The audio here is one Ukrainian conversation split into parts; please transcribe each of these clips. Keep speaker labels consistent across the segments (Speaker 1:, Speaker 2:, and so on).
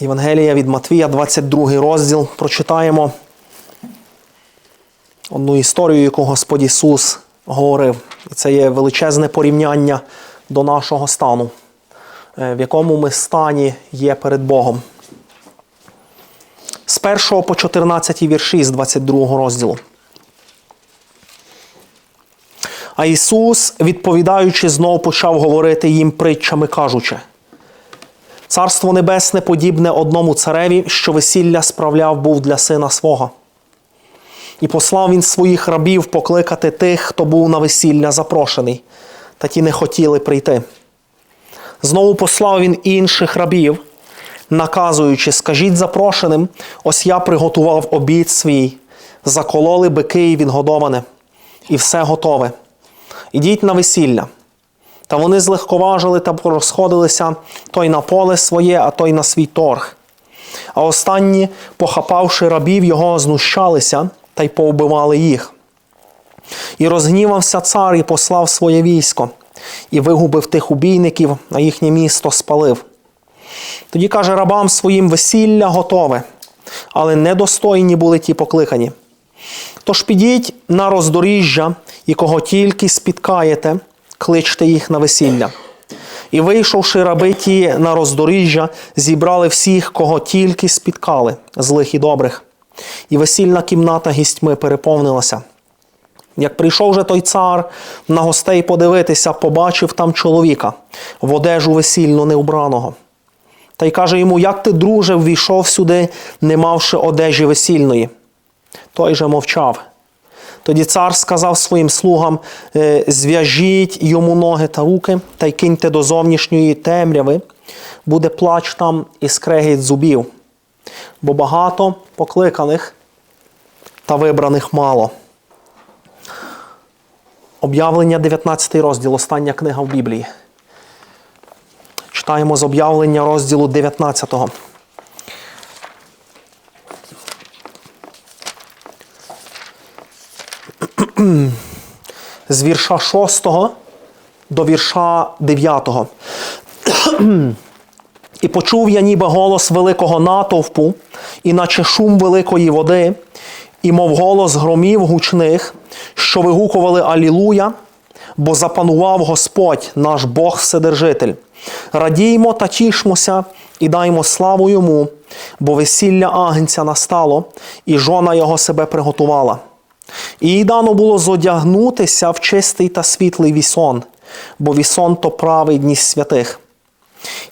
Speaker 1: Євангелія від Матвія, 22 розділ. Прочитаємо одну історію, яку Господь Ісус говорив. І це є величезне порівняння до нашого стану, е, в якому ми стані є перед Богом. З 1 по 14 вірші з 22 розділу. А Ісус, відповідаючи, знов почав говорити їм притчами, кажучи: Царство Небесне подібне одному цареві, що весілля справляв був для сина свого. І послав він своїх рабів покликати тих, хто був на весілля запрошений, та ті не хотіли прийти. Знову послав він інших рабів, наказуючи, скажіть запрошеним, ось я приготував обід свій, закололи бики і відгодоване, і все готове. Ідіть на весілля. Та вони злегковажили та порозходилися той на поле своє, а той на свій торг. А останні, похапавши рабів, його знущалися та й повбивали їх. І розгнівався цар і послав своє військо, і вигубив тих убійників, а їхнє місто спалив. Тоді каже рабам своїм весілля готове, але недостойні були ті покликані. Тож підіть на роздоріжжя, і кого тільки спіткаєте, кличте їх на весілля. І, вийшовши раби ті на роздоріжжя, зібрали всіх, кого тільки спіткали, злих і добрих. І весільна кімната гістьми переповнилася. Як прийшов же той цар на гостей подивитися, побачив там чоловіка, в одежу весільно неубраного. Та й каже йому, як ти, друже, ввійшов сюди, не мавши одежі весільної. Той же мовчав. Тоді цар сказав своїм слугам: «Е, зв'яжіть йому ноги та руки та й киньте до зовнішньої темряви, буде плач там і скрегіт зубів, бо багато покликаних та вибраних мало. Об'явлення 19 розділ, остання книга в Біблії. Читаємо з об'явлення розділу 19. з вірша 6 до вірша 9. І почув я ніби голос великого натовпу, і наче шум великої води, і мов голос громів гучних, що вигукували Алілуя, бо запанував Господь, наш Бог Вседержитель. Радіймо та тішмося і даймо славу йому, бо весілля агнця настало, і жона його себе приготувала. І їй дано було зодягнутися в чистий та світлий вісон, бо вісон то праведність святих.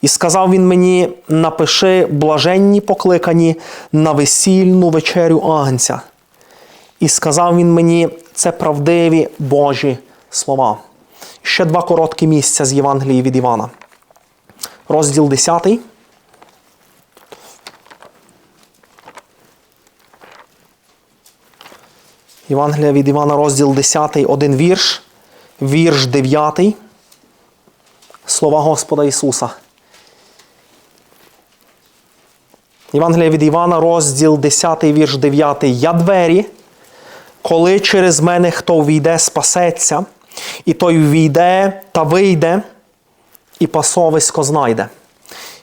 Speaker 1: І сказав він мені: напиши блаженні покликані на весільну вечерю Агнця. І сказав він мені, це правдиві Божі слова. Ще два короткі місця з Євангелії від Івана. Розділ 10. Євангелія від Івана, розділ 10, один вірш, вірш 9. Слова Господа Ісуса. Євангелія від Івана, розділ 10, вірш 9. Я двері, коли через мене хто війде, спасеться, і той війде та вийде, і пасовисько знайде.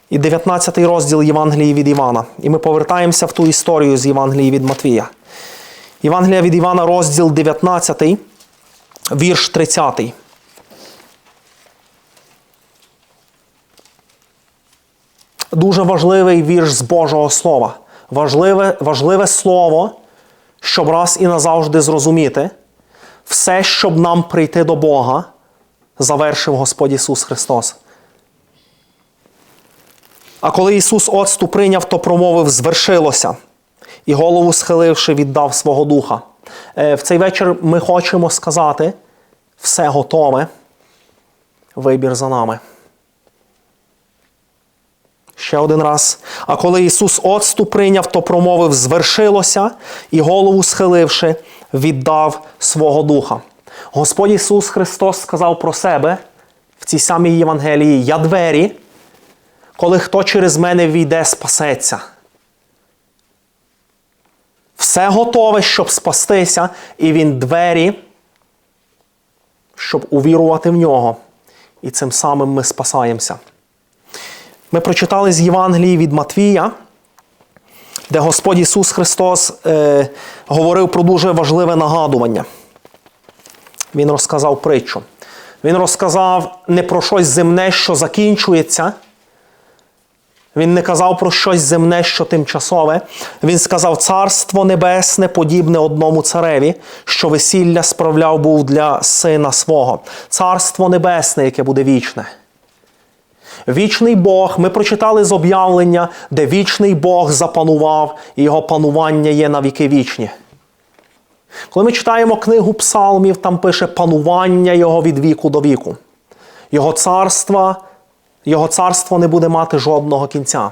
Speaker 1: І 19 розділ Євангелії від Івана. І ми повертаємося в ту історію з Євангелії від Матвія. Євангелія від Івана, розділ 19, вірш 30. Дуже важливий вірш з Божого Слова. Важливе, важливе слово, щоб раз і назавжди зрозуміти, все, щоб нам прийти до Бога, завершив Господь Ісус Христос. А коли Ісус оцту прийняв, то промовив, звершилося і голову схиливши, віддав свого духа. Е, В цей вечір ми хочемо сказати: все готове, вибір за нами. Ще один раз. А коли Ісус оцту прийняв, то промовив, звершилося, і голову схиливши, віддав свого духа. Господь Ісус Христос сказав про себе в цій самій Євангелії: Я двері, коли хто через мене війде, спасеться. Все готове, щоб спастися, і він двері, щоб увірувати в нього. І цим самим ми спасаємося. Ми прочитали з Євангелії від Матвія, де Господь Ісус Христос е, говорив про дуже важливе нагадування. Він розказав притчу. Він розказав не про щось земне, що закінчується. Він не казав про щось земне, що тимчасове. Він сказав: Царство Небесне подібне одному цареві, що весілля справляв був для сина свого. Царство Небесне, яке буде вічне. Вічний Бог, ми прочитали з об'явлення, де вічний Бог запанував, і його панування є на віки вічні. Коли ми читаємо книгу Псалмів, там пише панування Його від віку до віку. Його царство, Його царство не буде мати жодного кінця.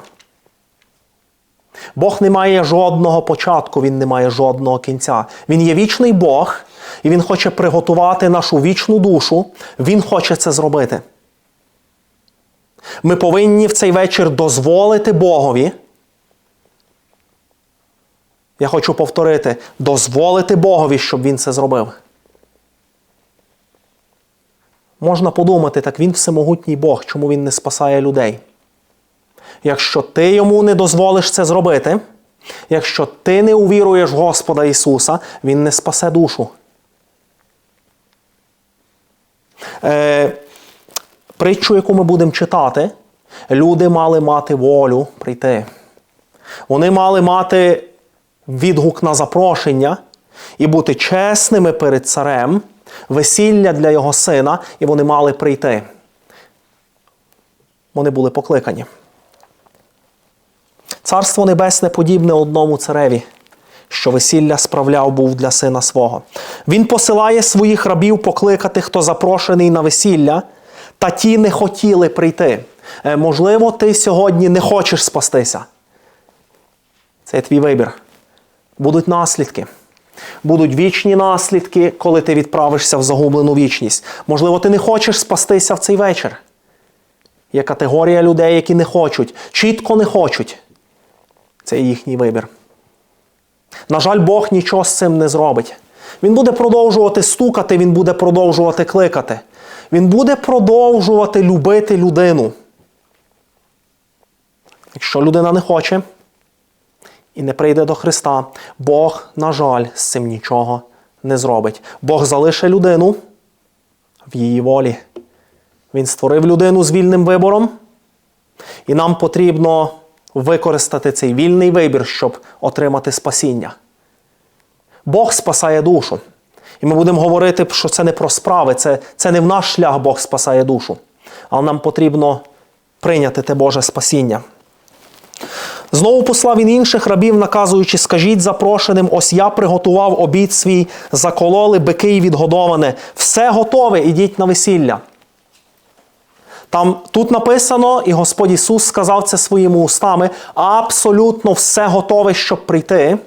Speaker 1: Бог не має жодного початку, Він не має жодного кінця. Він є вічний Бог, і Він хоче приготувати нашу вічну душу. Він хоче це зробити. Ми повинні в цей вечір дозволити Богові. Я хочу повторити, дозволити Богові, щоб він це зробив. Можна подумати, так він всемогутній Бог, чому він не спасає людей. Якщо ти йому не дозволиш це зробити, якщо ти не увіруєш в Господа Ісуса, Він не спасе душу. Е, Притчу, яку ми будемо читати, люди мали мати волю прийти. Вони мали мати відгук на запрошення і бути чесними перед царем, весілля для його сина, і вони мали прийти. Вони були покликані. Царство Небесне подібне одному цареві, що весілля справляв був для сина свого. Він посилає своїх рабів покликати, хто запрошений на весілля, та ті не хотіли прийти. Е, Можливо, ти сьогодні не хочеш спастися. Це твій вибір. Будуть наслідки. Будуть вічні наслідки, коли ти відправишся в загублену вічність. Можливо, ти не хочеш спастися в цей вечір. Є категорія людей, які не хочуть, чітко не хочуть. Це їхній вибір. На жаль, Бог нічого з цим не зробить. Він буде продовжувати стукати, він буде продовжувати кликати. Він буде продовжувати любити людину. Якщо людина не хоче і не прийде до Христа, Бог, на жаль, з цим нічого не зробить. Бог залише людину в її волі. Він створив людину з вільним вибором, і нам потрібно використати цей вільний вибір, щоб отримати спасіння. Бог спасає душу. І ми будемо говорити, що це не про справи, це, це не в наш шлях Бог спасає душу. Але нам потрібно прийняти те Боже спасіння. Знову послав він інших рабів, наказуючи, скажіть запрошеним, ось я приготував обід свій, закололи бики й відгодоване. Все готове, ідіть на весілля. Там тут написано, і Господь Ісус сказав це своїми устами, абсолютно все готове, щоб прийти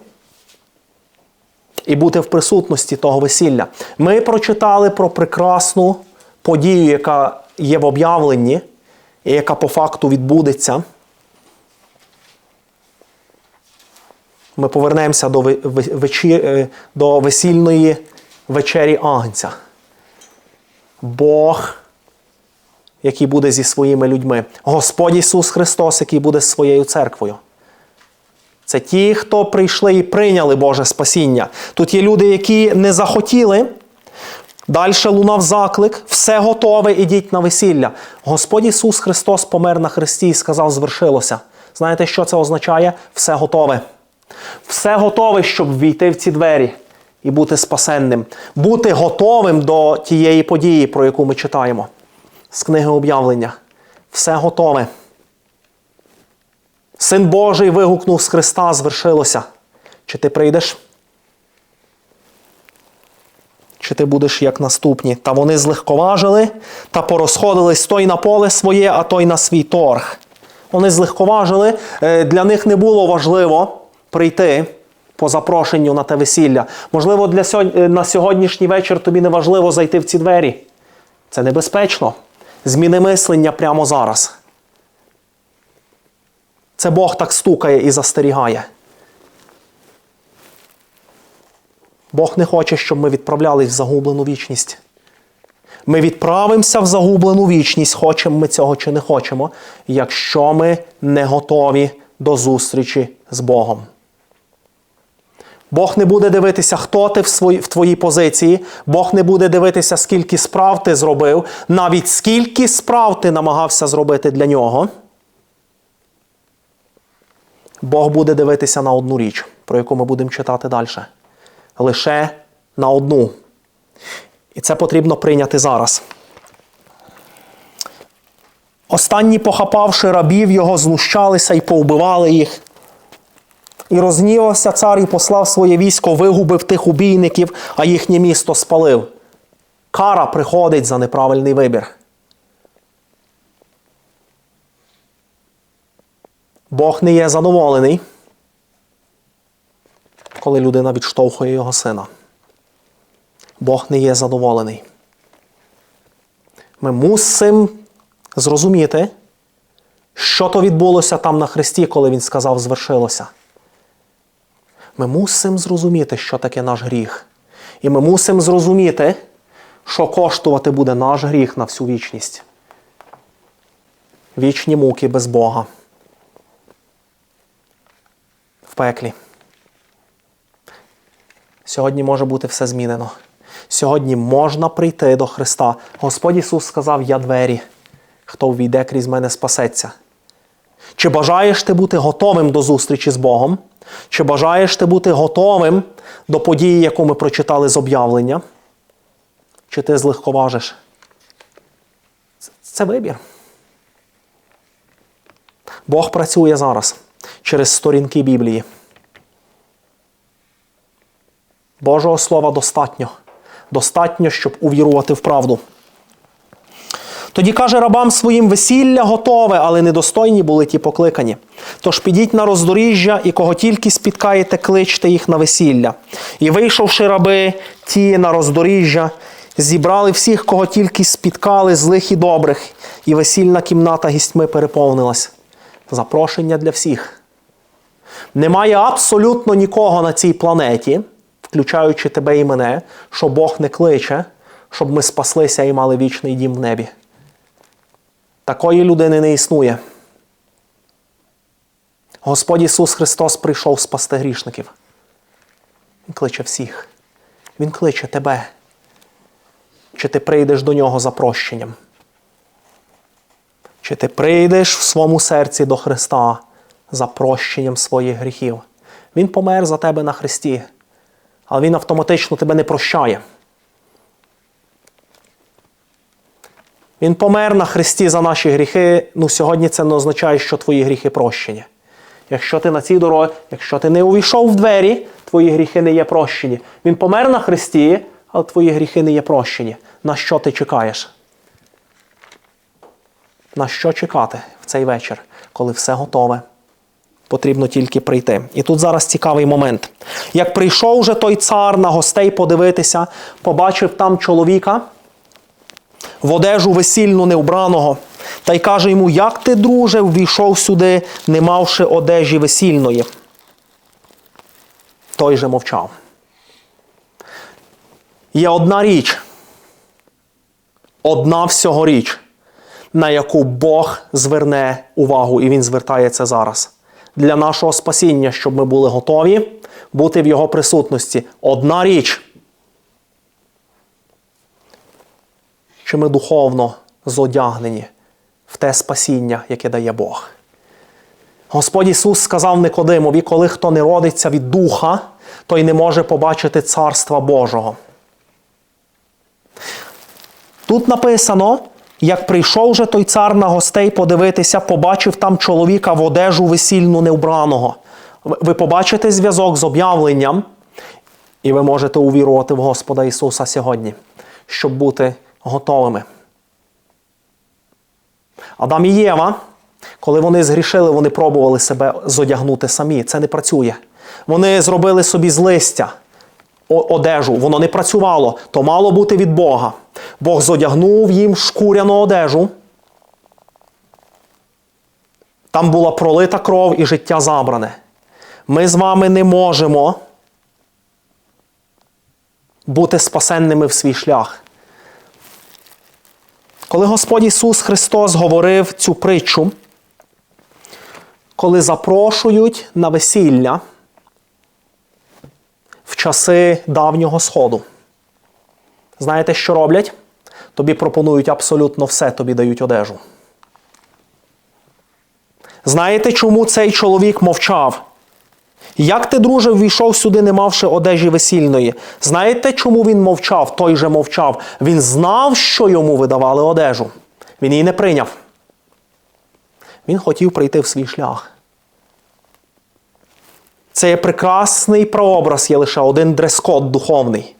Speaker 1: і бути в присутності того весілля. Ми прочитали про прекрасну подію, яка є в об'явленні, і яка по факту відбудеться. Ми повернемося до, вечір, до весільної вечері Агнця. Бог, який буде зі своїми людьми. Господь Ісус Христос, який буде з своєю церквою. Це ті, хто прийшли і прийняли Боже спасіння. Тут є люди, які не захотіли. Далі лунав заклик, все готове, ідіть на весілля. Господь Ісус Христос помер на Христі і сказав, звершилося. Знаєте, що це означає? Все готове. Все готове, щоб війти в ці двері і бути спасенним. Бути готовим до тієї події, про яку ми читаємо з книги об'явлення. Все готове. Син Божий вигукнув з Христа, звершилося. Чи ти прийдеш? Чи ти будеш як наступні? Та вони злегковажили та порозходились той на поле своє, а той на свій торг. Вони злегковажили, для них не було важливо прийти по запрошенню на те весілля. Можливо, для сьогодні, на сьогоднішній вечір тобі не важливо зайти в ці двері. Це небезпечно. Зміни мислення прямо зараз. Це Бог так стукає і застерігає. Бог не хоче, щоб ми відправлялись в загублену вічність. Ми відправимося в загублену вічність, хочемо ми цього чи не хочемо, якщо ми не готові до зустрічі з Богом. Бог не буде дивитися, хто ти в, свої, в твоїй позиції. Бог не буде дивитися, скільки справ ти зробив, навіть скільки справ ти намагався зробити для нього. Бог буде дивитися на одну річ, про яку ми будемо читати далі. Лише на одну. І це потрібно прийняти зараз. Останні, похапавши рабів, його знущалися і повбивали їх. І рознівався цар і послав своє військо, вигубив тих убійників, а їхнє місто спалив. Кара приходить за неправильний вибір. Бог не є задоволений, коли людина відштовхує його сина. Бог не є задоволений. Ми мусимо зрозуміти, що то відбулося там на Христі, коли Він сказав, звершилося. Ми мусимо зрозуміти, що таке наш гріх. І ми мусимо зрозуміти, що коштувати буде наш гріх на всю вічність. Вічні муки без Бога. В пеклі. Сьогодні може бути все змінено. Сьогодні можна прийти до Христа. Господь Ісус сказав: Я двері. Хто ввійде крізь мене, спасеться. Чи бажаєш ти бути готовим до зустрічі з Богом? Чи бажаєш ти бути готовим до події, яку ми прочитали з об'явлення? Чи ти злегковажиш? Це вибір. Бог працює зараз через сторінки Біблії. Божого Слова достатньо. Достатньо, щоб увірувати в правду. Тоді каже рабам своїм весілля готове, але недостойні були ті покликані. Тож підіть на роздоріжжя і кого тільки спіткаєте, кличте їх на весілля. І вийшовши раби, ті на роздоріжжя, зібрали всіх, кого тільки спіткали, злих і добрих, і весільна кімната гістьми переповнилась. Запрошення для всіх. Немає абсолютно нікого на цій планеті, включаючи тебе і мене, що Бог не кличе, щоб ми спаслися і мали вічний дім в небі. Такої людини не існує. Господь Ісус Христос прийшов спасти грішників. Він кличе всіх. Він кличе тебе. Чи ти прийдеш до нього за прощенням? Чи ти прийдеш в своєму серці до Христа за прощенням своїх гріхів? Він помер за тебе на Христі, але Він автоматично тебе не прощає. Він помер на Христі за наші гріхи. Ну, сьогодні це не означає, що твої гріхи прощені. Якщо ти на цій дорозі, якщо ти не увійшов в двері, твої гріхи не є прощені. Він помер на Христі, але твої гріхи не є прощені. На що ти чекаєш? На що чекати в цей вечір, коли все готове? Потрібно тільки прийти. І тут зараз цікавий момент. Як прийшов вже той цар на гостей подивитися, побачив там чоловіка в одежу весільну невбраного, та й каже йому, як ти, друже, ввійшов сюди, не мавши одежі весільної. Той же мовчав. Є одна річ, одна всього річ, на яку Бог зверне увагу, і Він звертає це зараз. Для нашого спасіння, щоб ми були готові бути в Його присутності. Одна річ. Чи ми духовно зодягнені в те спасіння, яке дає Бог? Господь Ісус сказав Никодимові, коли хто не родиться від Духа, той не може побачити Царства Божого. Тут написано, як прийшов же той цар на гостей подивитися, побачив там чоловіка в одежу весільну невбраного. Ви побачите зв'язок з об'явленням, і ви можете увірувати в Господа Ісуса сьогодні, щоб бути готовими. Адам і Єва, коли вони згрішили, вони пробували себе зодягнути самі. Це не працює. Вони зробили собі з листя одежу, воно не працювало, то мало бути від Бога. Бог зодягнув їм шкуряну одежу. Там була пролита кров і життя забране. Ми з вами не можемо бути спасенними в свій шлях. Коли Господь Ісус Христос говорив цю притчу, коли запрошують на весілля в часи давнього Сходу, знаєте, що роблять? Тобі пропонують абсолютно все, тобі дають одежу. Знаєте, чому цей чоловік мовчав? Як ти, друже, ввійшов сюди, не мавши одежі весільної? Знаєте, чому він мовчав? Той же мовчав. Він знав, що йому видавали одежу. Він її не прийняв. Він хотів прийти в свій шлях. Це є прекрасний прообраз, є лише один дрес-код духовний,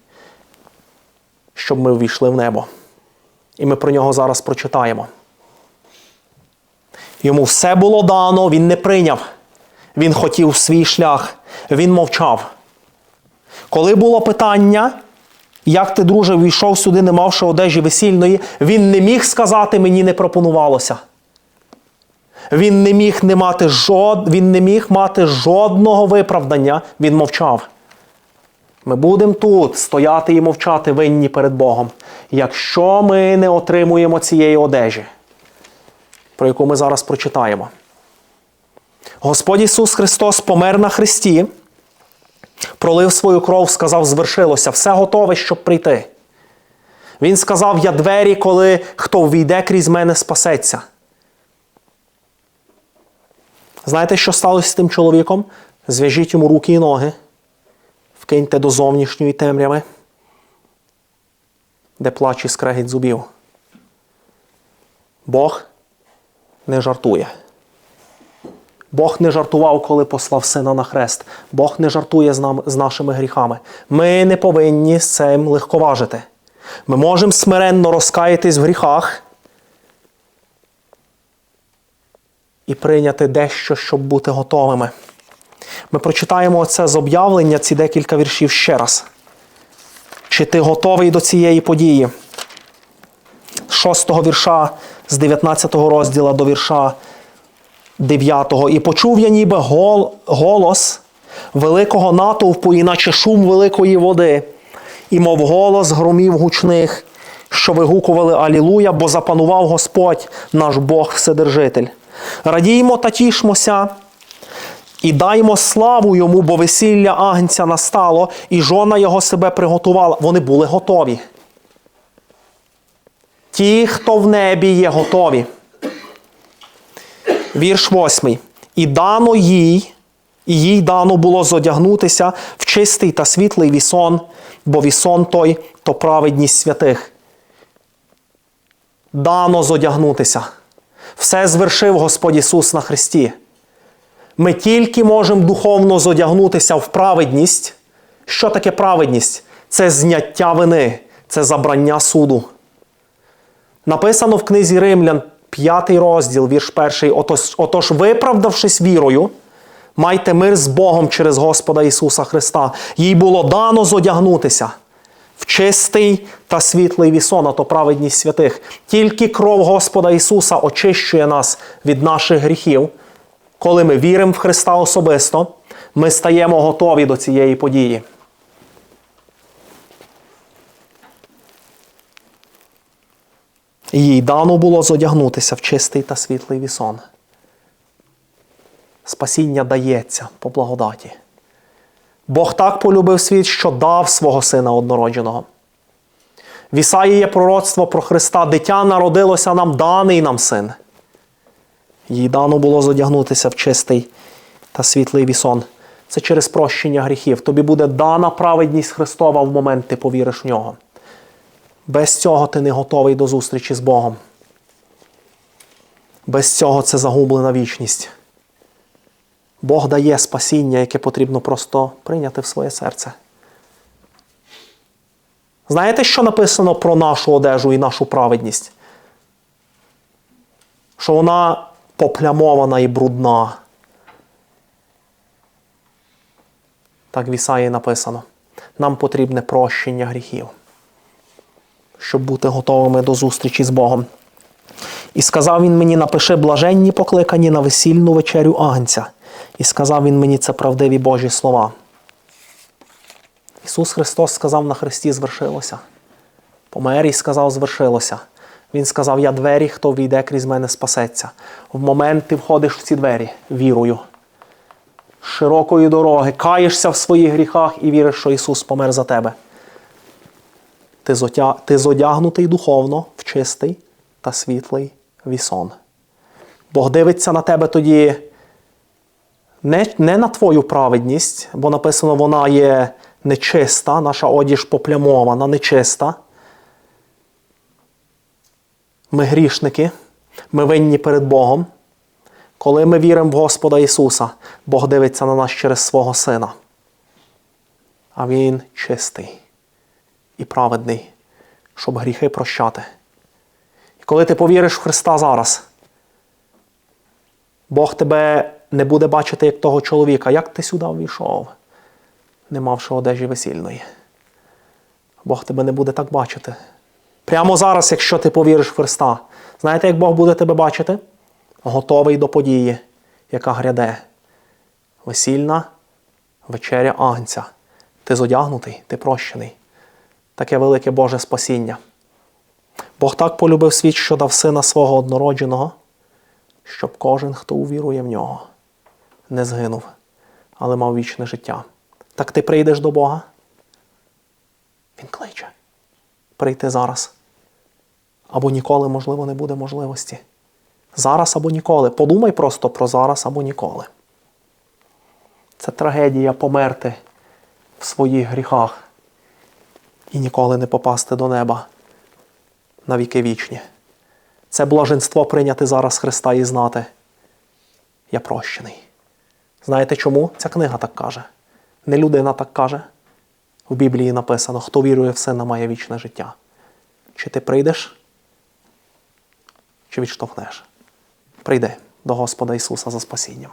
Speaker 1: щоб ми ввійшли в небо. І ми про нього зараз прочитаємо. Йому все було дано, він не прийняв. Він хотів свій шлях, він мовчав. Коли було питання, як ти, друже, війшов сюди, не мавши одежі весільної, він не міг сказати, мені не пропонувалося. Він не міг не мати жод... він не міг мати жодного виправдання, він мовчав. Ми будемо тут стояти і мовчати винні перед Богом, якщо ми не отримуємо цієї одежі, про яку ми зараз прочитаємо. Господь Ісус Христос помер на Христі, пролив свою кров, сказав, звершилося, все готове, щоб прийти. Він сказав: Я двері, коли хто ввійде крізь мене, спасеться. Знаєте, що сталося з тим чоловіком? Зв'яжіть йому руки і ноги, вкиньте до зовнішньої темряви, де плач і скрегіть зубів. Бог не жартує. Бог не жартував, коли послав сина на хрест. Бог не жартує з, нам, з нашими гріхами. Ми не повинні з цим легковажити. Ми можемо смиренно розкаятись в гріхах і прийняти дещо, щоб бути готовими. Ми прочитаємо це з об'явлення, ці декілька віршів ще раз. Чи ти готовий до цієї події? З 6 вірша, з 19 розділа до вірша 9. І почув я ніби гол, голос великого натовпу, іначе шум великої води, і мов голос громів гучних, що вигукували Алілуя, бо запанував Господь, наш Бог Вседержитель. Радіймо та тішмося. І даймо славу йому, бо весілля агнця настало, і жона його себе приготувала. Вони були готові. Ті, хто в небі є готові. Вірш восьмий. І дано їй, і їй дано було зодягнутися в чистий та світлий вісон, бо вісон той то праведність святих. Дано зодягнутися. Все звершив Господь Ісус на Христі. Ми тільки можемо духовно зодягнутися в праведність. Що таке праведність? Це зняття вини, це забрання суду. Написано в книзі Римлян, 5 розділ, вірш 1. Отож, отож, виправдавшись вірою, майте мир з Богом через Господа Ісуса Христа. Їй було дано зодягнутися в чистий та світлий вісон, а то праведність святих. Тільки кров Господа Ісуса очищує нас від наших гріхів. Коли ми віримо в Христа особисто, ми стаємо готові до цієї події. Їй дано було зодягнутися в чистий та світлий вісон. Спасіння дається по благодаті. Бог так полюбив світ, що дав свого Сина однородженого. В Ісаї є пророцтво про Христа. Дитя народилося нам даний нам син. Їй дано було зодягнутися в чистий та світлий вісон. Це через прощення гріхів. Тобі буде дана праведність Христова в момент ти повіриш в нього. Без цього ти не готовий до зустрічі з Богом. Без цього це загублена вічність. Бог дає спасіння, яке потрібно просто прийняти в своє серце. Знаєте, що написано про нашу одежу і нашу праведність? Що вона поплямована і брудна. Так в Ісаї написано. Нам потрібне прощення гріхів, щоб бути готовими до зустрічі з Богом. І сказав він мені: напиши блаженні покликані на весільну вечерю Агнця. І сказав він мені це правдиві Божі слова. Ісус Христос сказав на Христі, звершилося. Помер і сказав, звершилося. Він сказав: Я двері, хто війде крізь мене, спасеться. В момент ти входиш в ці двері вірою. Широкої дороги, каєшся в своїх гріхах і віриш, що Ісус помер за тебе. Ти, зотя... ти зодягнутий духовно в чистий та світлий вісон. Бог дивиться на тебе тоді не, не на твою праведність, бо написано, вона є нечиста, наша одіж поплямована, нечиста. Ми грішники, ми винні перед Богом. Коли ми віримо в Господа Ісуса, Бог дивиться на нас через свого Сина. А Він чистий і праведний, щоб гріхи прощати. І коли ти повіриш в Христа зараз, Бог тебе не буде бачити як того чоловіка, як ти сюди ввійшов, не мавши одежі весільної. Бог тебе не буде так бачити. Прямо зараз, якщо ти повіриш в Христа, знаєте, як Бог буде тебе бачити? Готовий до події, яка гряде. Весільна вечеря Агнця. Ти зодягнутий, ти прощений. Таке велике Боже спасіння. Бог так полюбив світ, що дав сина свого однородженого, щоб кожен, хто увірує в нього, не згинув, але мав вічне життя. Так ти прийдеш до Бога? Він кличе. Прийти зараз. Або ніколи, можливо, не буде можливості. Зараз або ніколи. Подумай просто про зараз або ніколи. Це трагедія померти в своїх гріхах і ніколи не попасти до неба на віки вічні. Це блаженство прийняти зараз Христа і знати. Я прощений. Знаєте чому ця книга так каже? Не людина так каже. В Біблії написано, хто вірує в сина, має вічне життя. Чи ти прийдеш, чи відштовхнеш? Прийди до Господа Ісуса за спасінням.